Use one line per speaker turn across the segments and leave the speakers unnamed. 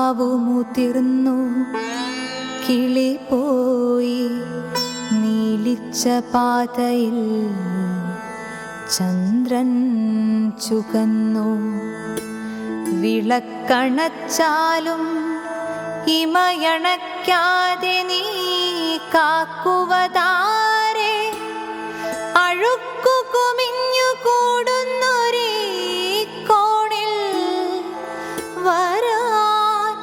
രാവുമുതിർന്നു കിളി പോയി നീലിച്ച പാതയിൽ ചന്ദ്രൻ ചുകന്നു. വിളക്കണച്ചാലും ഇമയണയ്ക്കാതെ നീ കാക്കുവതാരെ. അഴുക്കു കുമിഞ്ഞു കൂടുന്നൊരേ കോണിൽ വരാൻ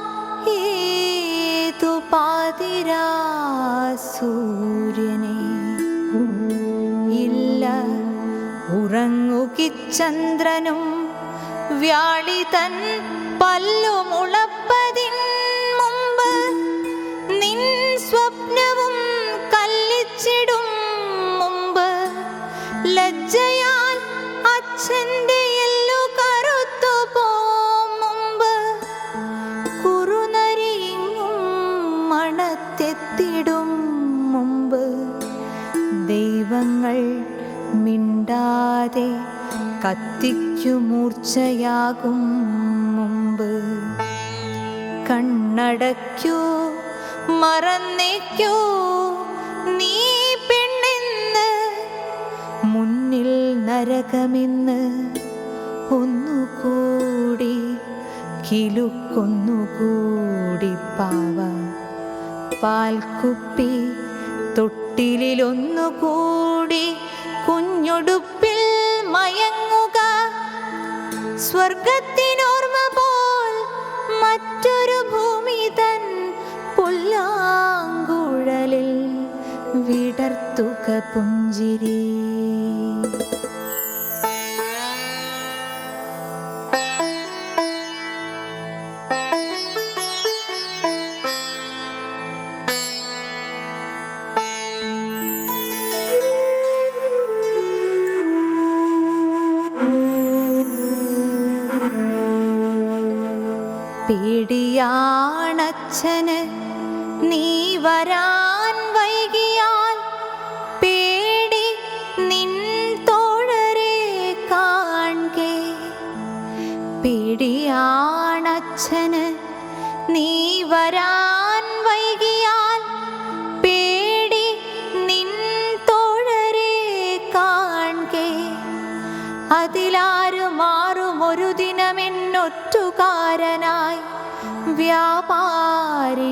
ഏതു പാതിരാ സൂര്യനെ. ഉറങ്ങുകി ചന്ദ്രനും വ്യാളിതൻ പല്ലുമുളപ്പതിൻ മുമ്പ് നിൻ സ്വപ്നവും കല്ലിച്ചിടും മുമ്പ് ലജ്ജയാൽ അച്ഛന്റെ എല്ലു കറുത്തു പോം മുമ്പ് കുറുനരിങ്ങും മണത്തെത്തിടും മുമ്പ് ദൈവങ്ങൾ മിണ്ടാതെ കത്തിക്കു മൂർച്ചയാകും മുമ്പ്. കണ്ണടയ്ക്കൂ മറന്നേക്കൂ നീ പെണ്ണെന്ന് മുന്നിൽ നരകമെന്ന് ഒന്നുകൂടി കിലുക്കൊന്നുകൂടി പാവ. പാൽക്കുപ്പി തൊട്ടിലൊന്നുകൂടി കുഞ്ഞുടുപ്പിൽ മയങ്ങുക. സ്വർഗത്തിനോർമ്മ പോൽ മറ്റൊരു ഭൂമി തൻ പുല്ലാങ്കുഴലിൽ വിടർത്തുക പുഞ്ചിരി. പേടിയാണച്ഛന്. നീ വരാൻ വൈകിയാൽ പേടി നിൻ തോഴരെ കാൺകെ പേടിയാണച്ഛന്. നീ കാൺകെ അതിലാരു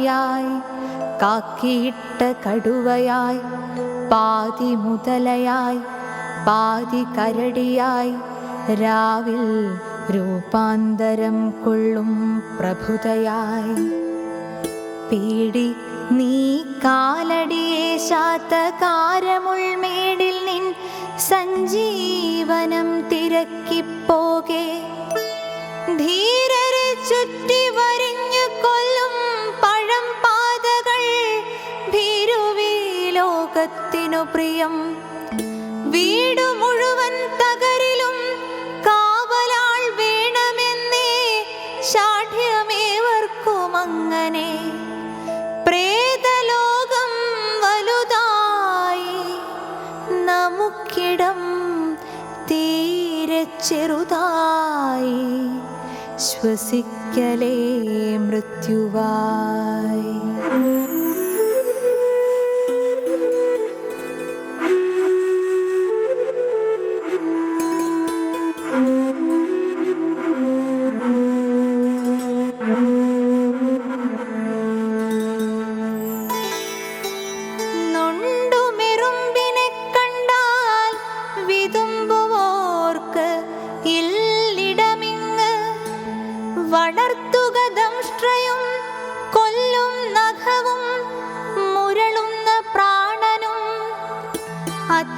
വ്യാപാരിയായി കാക്കിയിട്ട കടുവയായി പാതി മുതലയായി പാതി കരടിയായി രാവിൽ രൂപാന്തരം കൊള്ളും പ്രഭുതയായി. പേടി നീ കാലടിയേശാത്ത കാരമുൾമേടിൽ നിൻ സഞ്ജീവനം തിരക്കിപ്പോകെ. ലോകത്തിനു പ്രിയം. വീടു മുഴുവൻ തകരിലും കാവലാൾ വേണമെന്നേ ശാഠ്യമേവർക്കും അങ്ങനെ പ്രേതലോകം വലുതായി നമുക്കിടം തീരെ ചെറുതായി ശ്വസിക്കലേ മൃത്യുവായി.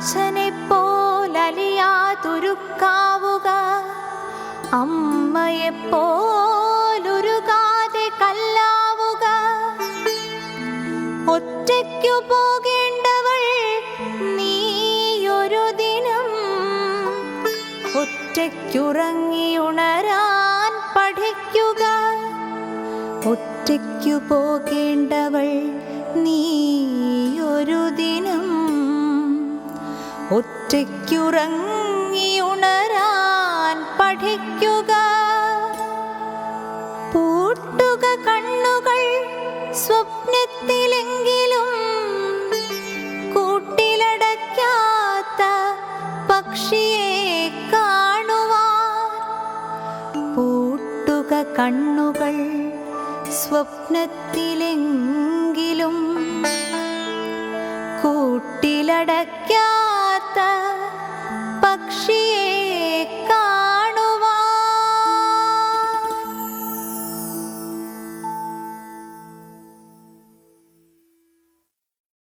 അച്ഛനെ പോലലിയാതുരുക്കാവുക അമ്മയെ പോലുരുകാതെ കല്ലാവുക ഒറ്റയ്ക്കു പോകേണ്ടവൾ നീയൊരു ദിനം ഒറ്റയ്ക്കുറങ്ങിയുണരാൻ പഠിക്കുക. ഒറ്റയ്ക്കു പോകേണ്ടവൾ നീ ഒറ്റയ്ക്കുറങ്ങിയുണരാൻ പഠിക്കുക. പൂട്ടുക കണ്ണുകൾ സ്വപ്നത്തിലെങ്കിലും കൂട്ടിലടയ്ക്കാത്ത പക്ഷിയെ കാണുവാൻ. പൂട്ടുക കണ്ണുകൾ സ്വപ്നത്തിലെങ്കിലും കൂട്ടിലടയ്ക്കാത്ത